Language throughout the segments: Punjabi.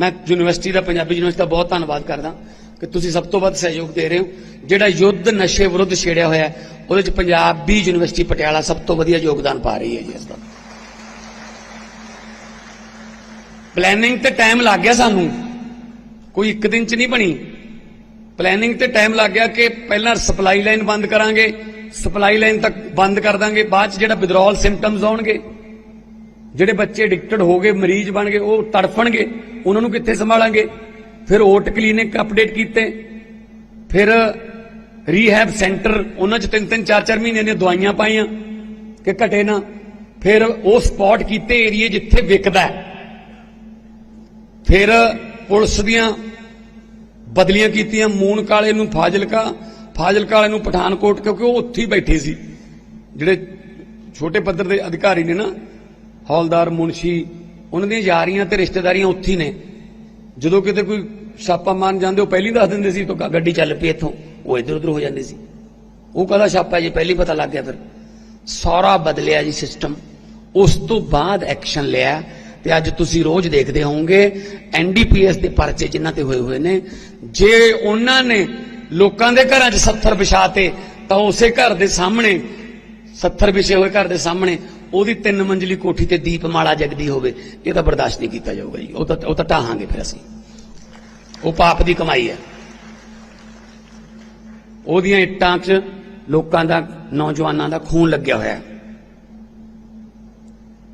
ਮੈਂ ਯੂਨੀਵਰਸਿਟੀ ਦਾ, ਪੰਜਾਬੀ ਯੂਨੀਵਰਸਿਟੀ ਦਾ ਬਹੁਤ ਧੰਨਵਾਦ ਕਰਦਾ ਕਿ ਤੁਸੀਂ ਸਭ ਤੋਂ ਵੱਧ ਸਹਿਯੋਗ ਦੇ ਰਹੇ ਹੋ। ਜਿਹੜਾ ਯੁੱਧ ਨਸ਼ੇ ਵਿਰੁੱਧ ਛੇੜਿਆ ਹੋਇਆ ਹੈ, ਉਹਦੇ ਚ ਪੰਜਾਬੀ ਯੂਨੀਵਰਸਿਟੀ ਪਟਿਆਲਾ ਸਭ ਤੋਂ ਵਧੀਆ ਯੋਗਦਾਨ ਪਾ ਰਹੀ ਹੈ ਜੀ ਇਸ ਦਾ। ਪਲੈਨਿੰਗ ਤੇ ਟਾਈਮ ਲੱਗ ਗਿਆ ਸਾਨੂੰ। ਕੋਈ ਇੱਕ ਦਿਨ ਚ ਨਹੀਂ ਬਣੀ। ਪਲੈਨਿੰਗ ਤੇ ਟਾਈਮ ਲੱਗ ਗਿਆ ਕਿ ਪਹਿਲਾਂ ਸਪਲਾਈ ਲਾਈਨ ਬੰਦ ਕਰਾਂਗੇ। ਸਪਲਾਈ ਲਾਈਨ ਤੱਕ ਬੰਦ ਕਰ ਦਾਂਗੇ। ਬਾਅਦ ਚ ਜਿਹੜਾ ਵਿਦਰੋਲ ਸਿੰਪਟਮਸ ਆਉਣਗੇ, ਜਿਹੜੇ ਬੱਚੇ ਐਡਿਕਟਡ ਹੋ ਗਏ, ਮਰੀਜ਼ ਬਣ ਗਏ, ਉਹ ਤੜਫਣਗੇ। ਉਹਨਾਂ ਨੂੰ ਕਿੱਥੇ ਸੰਭਾਲਾਂਗੇ? ਫਿਰ ਓਟ ਕਲੀਨਿਕ ਅਪਡੇਟ ਕੀਤੇ। ਫਿਰ ਰੀਹੈਬ ਸੈਂਟਰ ਉਹਨਾਂ ਚ ਤਿੰਨ ਤਿੰਨ ਚਾਰ ਚਾਰ ਮਹੀਨੇ ਦੀਆਂ ਦਵਾਈਆਂ ਪਾਈਆਂ ਕਿ ਘਟੇ ਨਾ। ਫਿਰ ਉਹ ਸਪੌਟ ਕੀਤੇ ਏਰੀਏ ਜਿੱਥੇ ਵਿਕਦਾ ਫਿਰ ਪੁਲਿਸ ਦੀਆਂ ਬਦਲੀਆਂ ਕੀਤੀਆਂ, ਮੂਨ ਕਾਲੇ ਨੂੰ ਫਾਜ਼ਿਲਕਾ ਫਾਜ਼ਿਲਕਾ ਵਾਲੇ ਨੂੰ ਪਠਾਨਕੋਟ, ਕਿਉਂਕਿ ਉਹ ਉੱਥੇ ਹੀ ਬੈਠੇ ਸੀ। ਜਿਹੜੇ ਛੋਟੇ ਪੱਧਰ ਦੇ ਅਧਿਕਾਰੀ ਨੇ ਨਾ, ਹੌਲਦਾਰ ਮੁਨਸ਼ੀ ਉਹਨਾਂ ਦੀਆਂ ਯਾਰੀਆਂ ਤੇ ਰਿਸ਼ਤੇਦਾਰੀਆਂ ਉੱਥੇ ਨੇ। ਜਦੋਂ ਕਿਤੇ ਕੋਈ ਛਾਪਾ ਮਾਰਨ ਜਾਂਦੇ, ਉਹ ਪਹਿਲੀ ਦੱਸ ਦਿੰਦੇ ਸੀ, ਤਾਂ ਗੱਡੀ ਚੱਲ ਪਈ ਇੱਥੋਂ। ਉਹ ਇੱਧਰ ਉੱਧਰ ਹੋ ਜਾਂਦੇ ਸੀ। ਉਹ ਕਹਦਾ ਛਾਪਾ ਜੀ? ਪਹਿਲੀ ਪਤਾ ਲੱਗ ਗਿਆ ਫਿਰ। ਸਾਰਾ ਬਦਲਿਆ ਜੀ ਸਿਸਟਮ ਉਸ ਤੋਂ ਬਾਅਦ ਐਕਸ਼ਨ ਲਿਆ ਤੇ ਅੱਜ ਤੁਸੀਂ ਰੋਜ਼ ਦੇਖਦੇ ਹੋਵੋਗੇ ਐਨਡੀਪੀਐਸ ਦੇ ਪਰਚੇ ਜਿਨ੍ਹਾਂ ਤੇ ਹੋਏ ਹੋਏ ਨੇ, ਜੇ ਉਹਨਾਂ ਨੇ ਲੋਕਾਂ ਦੇ ਘਰਾਂ 'ਚ 70 ਵਿਛਾਤੇ, ਤਾਂ ਉਸੇ ਘਰ ਦੇ ਸਾਹਮਣੇ 70 ਵਿਛੇ ਹੋਏ ਘਰ ਦੇ ਸਾਹਮਣੇ, ਉਹਦੀ ਤਿੰਨ ਮੰਜ਼ਲੀ ਕੋਠੀ ਤੇ ਦੀਪਮਾਲਾ ਜਗਦੀ ਹੋਵੇ, ਇਹ ਤਾਂ ਬਰਦਾਸ਼ਤ ਨਹੀਂ ਕੀਤਾ ਜਾਊਗਾ ਜੀ। ਉਹ ਤਾਂ ਉਹ ਤਾਂ ਢਾਹਾਂਗੇ ਫਿਰ ਅਸੀਂ। ਉਹ ਪਾਪ ਦੀ ਕਮਾਈ ਹੈ। ਉਹਦੀਆਂ ਇੱਟਾਂ 'ਚ ਲੋਕਾਂ ਦਾ, ਨੌਜਵਾਨਾਂ ਦਾ ਖੂਨ ਲੱਗਿਆ ਹੋਇਆ ਹੈ।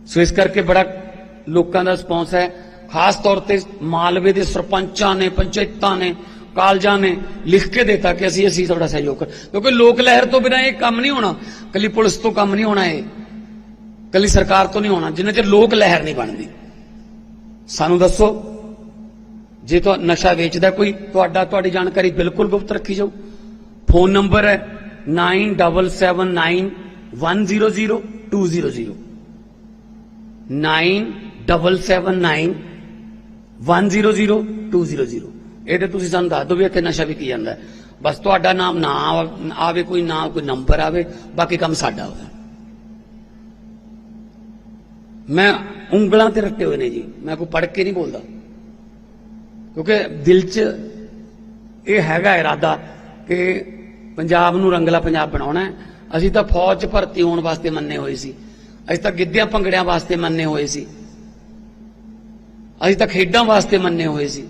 ਸੋ ਇਸ ਕਰਕੇ ਬੜਾ ਲੋਕਾਂ ਦਾ ਰਿਸਪੌਂਸ ਹੈ। ਖਾਸ ਤੌਰ ਤੇ ਮਾਲਵੇ ਦੇ ਸਰਪੰਚਾਂ ਨੇ, ਪੰਚਾਇਤਾਂ ਨੇ ਕਾਲਜਾਂ ਨੇ ਲਿਖ ਕੇ ਦਿੱਤਾ ਕਿ ਅਸੀਂ ਅਸੀਂ ਤੁਹਾਡਾ ਸਹਿਯੋਗ ਕਰ ਕਿਉਂਕਿ ਲੋਕ ਲਹਿਰ ਤੋਂ ਬਿਨਾਂ ਇਹ ਕੰਮ ਨਹੀਂ ਹੋਣਾ ਕੱਲੀ ਪੁਲਿਸ ਤੋਂ ਕੰਮ ਨਹੀਂ ਹੋਣਾ ਇਹ ਕੱਲੀ ਸਰਕਾਰ ਤੋਂ ਨਹੀਂ ਹੋਣਾ ਜਿੰਨਾ ਚਿਰ ਲੋਕ ਲਹਿਰ ਨਹੀਂ ਬਣਦੀ ਸਾਨੂੰ ਦੱਸੋ ਜੇ ਤੁਹਾ ਨਸ਼ਾ ਵੇਚਦਾ ਕੋਈ ਤੁਹਾਡਾ ਤੁਹਾਡੀ ਜਾਣਕਾਰੀ ਬਿਲਕੁਲ ਗੁਪਤ ਰੱਖੀ ਜਾਓ ਫੋਨ ਨੰਬਰ ਹੈ 9779100200 9779100200 ਇਹ ਤੇ ਤੁਸੀਂ ਸਾਨੂੰ ਦੱਸ ਦਿਓ ਵੀ ਇੱਥੇ ਨਸ਼ਾ ਵੀ ਕੀ ਜਾਂਦਾ ਬਸ ਤੁਹਾਡਾ ਨਾਮ ਨਾ ਆਵੇ, ਕੋਈ ਨਾ ਕੋਈ ਨੰਬਰ ਆਵੇ, ਬਾਕੀ ਕੰਮ ਸਾਡਾ ਹੋਵੇ ਮੈਂ ਉਂਗਲਾਂ ਤੇ ਰੱਟੇ ਹੋਏ ਨੇ ਜੀ। ਮੈਂ ਕੋਈ ਪੜ੍ਹ ਕੇ ਨਹੀਂ ਬੋਲਦਾ। ਕਿਉਂਕਿ ਦਿਲ 'ਚ ਇਹ ਹੈਗਾ ਇਰਾਦਾ ਕਿ ਪੰਜਾਬ ਨੂੰ ਰੰਗਲਾ ਪੰਜਾਬ ਬਣਾਉਣਾ ਹੈ। ਅਸੀਂ ਤਾਂ ਫੌਜ 'ਚ ਭਰਤੀ ਹੋਣ ਵਾਸਤੇ ਮੰਨੇ ਹੋਏ ਸੀ। ਅਸੀਂ ਤਾਂ ਗਿੱਧਿਆਂ ਭੰਗੜਿਆਂ ਵਾਸਤੇ ਮੰਨੇ ਹੋਏ ਸੀ। ਅਸੀਂ ਤਾਂ ਖੇਡਾਂ ਵਾਸਤੇ ਮੰਨੇ ਹੋਏ ਸੀ।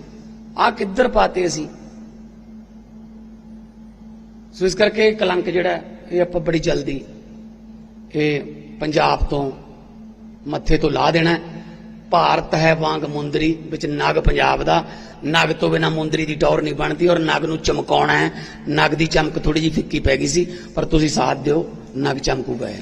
ਆ ਕਿੱਧਰ ਪਾਤੇ ਅਸੀਂ? ਸੋ ਇਸ ਕਰਕੇ ਕਲੰਕ ਜਿਹੜਾ ਇਹ ਆਪਾਂ ਬੜੀ ਜਲਦੀ ਇਹ ਪੰਜਾਬ ਤੋਂ ਮੱਥੇ ਤੋਂ ਲਾ ਦੇਣਾ ਭਾਰਤ ਹੈ ਵਾਂਗ ਮੁੰਦਰੀ, ਵਿੱਚ ਨਗ ਪੰਜਾਬ ਦਾ। ਨਗ ਤੋਂ ਬਿਨਾ ਮੁੰਦਰੀ ਦੀ ਟੌਰ ਨਹੀਂ ਬਣਦੀ ਔਰ ਨਗ ਨੂੰ ਚਮਕਾਉਣਾ ਹੈ। ਨਗ ਦੀ ਚਮਕ ਥੋੜੀ ਜਿਹੀ ਫਿੱਕੀ ਪੈ ਗਈ ਸੀ, ਪਰ ਤੁਸੀਂ ਸਾਥ ਦਿਓ, ਨਗ ਚਮਕੂਗਾ ਇਹ।